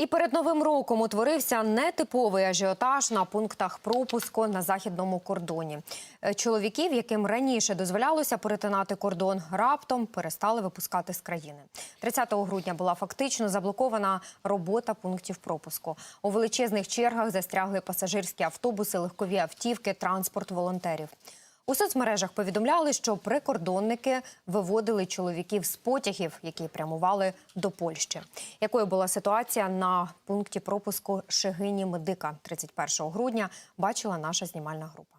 І перед новим роком утворився нетиповий ажіотаж на пунктах пропуску на західному кордоні. Е, Чоловіків, яким раніше дозволялося перетинати кордон, раптом перестали випускати з країни. 30 грудня була фактично заблокована робота пунктів пропуску. У величезних чергах застрягли пасажирські автобуси, легкові автівки, транспорт волонтерів. У соцмережах повідомляли, що прикордонники виводили чоловіків з потягів, які прямували до Польщі. Якою була ситуація на пункті пропуску Шегині Медика 31 грудня, бачила наша знімальна група.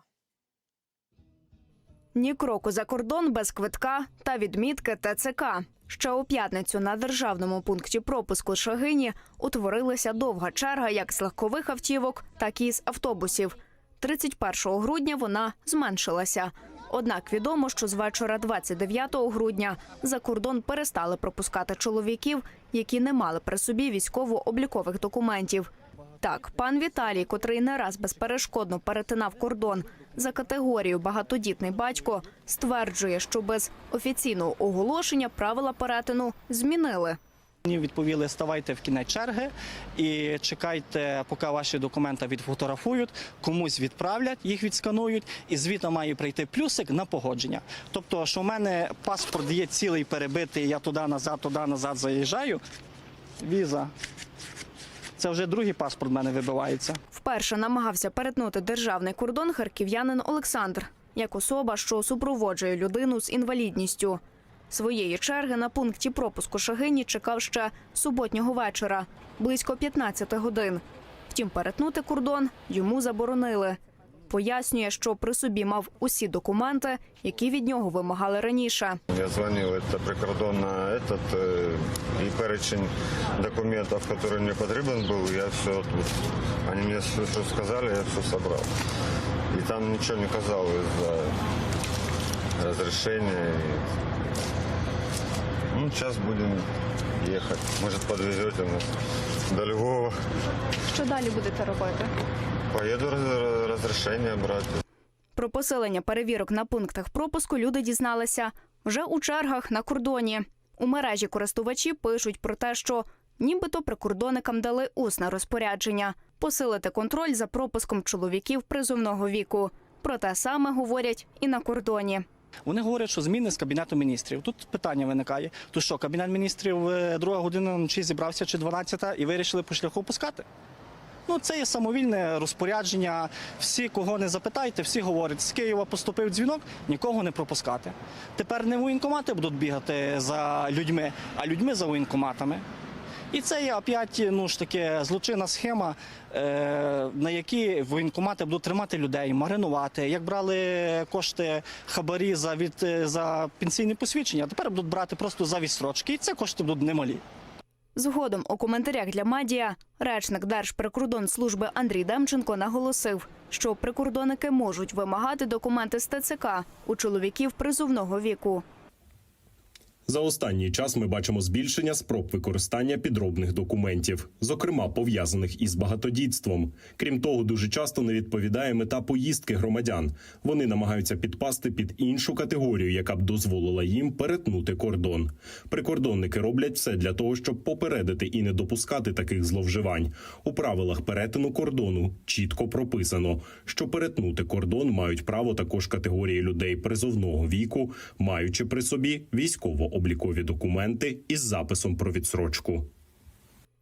Ні кроку за кордон без квитка та відмітки ТЦК. Ще у п'ятницю на державному пункті пропуску Шагині утворилася довга черга як з легкових автівок, так і з автобусів. 31 грудня вона зменшилася. Однак відомо, що з вечора 29 грудня за кордон перестали пропускати чоловіків, які не мали при собі військово-облікових документів. Так, пан Віталій, котрий не раз безперешкодно перетинав кордон за категорію багатодітний батько, стверджує, що без офіційного оголошення правила перетину змінили. Мені відповіли, ставайте в кінець черги і чекайте, поки ваші документи відфотографують, комусь відправлять, їх відсканують, і звідти має прийти плюсик на погодження. Тобто, що в мене паспорт є цілий перебитий, я туди назад, туди назад заїжджаю. Віза. Це вже другий паспорт в мене вибивається. Вперше намагався перетнути державний кордон харків'янин Олександр, як особа, що супроводжує людину з інвалідністю. Своєї черги на пункті пропуску Шагині чекав ще суботнього вечора, близько 15 годин. Втім, перетнути кордон йому заборонили. Пояснює, що при собі мав усі документи, які від нього вимагали раніше. Я звонил, это прикордонно этот, э, и перечень документов, который мне потребен был, я все тут. Они мне все, что сказали, я все собрал. И там ничего не казалось за разрешение. Ну, сейчас будем ехать. Может, подвезете нас до Львова. Що далі будете робити? Поеду раз- разрешение брать. Про посилення перевірок на пунктах пропуску люди дізналися вже у чергах на кордоні. У мережі користувачі пишуть про те, що нібито прикордонникам дали усне розпорядження посилити контроль за пропуском чоловіків призовного віку. Про те саме говорять і на кордоні. Вони говорять, що зміни з кабінету міністрів. Тут питання виникає: то що, кабінет міністрів е, друга година вночі зібрався чи 12 і вирішили по шляху пускати? Ну, це є самовільне розпорядження. Всі, кого не запитайте, всі говорять, з Києва поступив дзвінок, нікого не пропускати. Тепер не воєнкомати будуть бігати за людьми, а людьми за воєнкоматами. І це є опять ну ж таки злочинна схема, е, на якій воєнкомати будуть тримати людей, маринувати. Як брали кошти хабарі за від е, за пенсійне посвідчення, тепер будуть брати просто за відстрочки. І це кошти будуть немалі. Згодом у коментарях для медіа речник Держприкордонслужби Андрій Демченко наголосив, що прикордонники можуть вимагати документи з ТЦК у чоловіків призовного віку. За останній час ми бачимо збільшення спроб використання підробних документів, зокрема пов'язаних із багатодітством. Крім того, дуже часто не відповідає мета поїздки громадян. Вони намагаються підпасти під іншу категорію, яка б дозволила їм перетнути кордон. Прикордонники роблять все для того, щоб попередити і не допускати таких зловживань. У правилах перетину кордону чітко прописано, що перетнути кордон мають право також категорії людей призовного віку, маючи при собі військово-облікові документи із записом про відсрочку.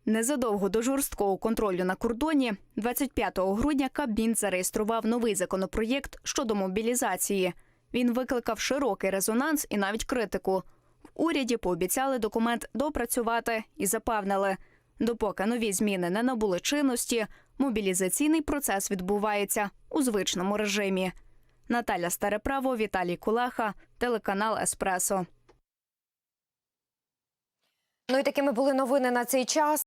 Незадовго до жорсткого контролю на кордоні, 25 грудня Кабмін зареєстрував новий законопроєкт щодо мобілізації. Він викликав широкий резонанс і навіть критику. В уряді пообіцяли документ допрацювати і запевнили, допоки нові зміни не набули чинності, мобілізаційний процес відбувається у звичному режимі. Наталя Стареправо, Віталій Кулеха, телеканал Еспресо. Ну і такими були новини на цей час.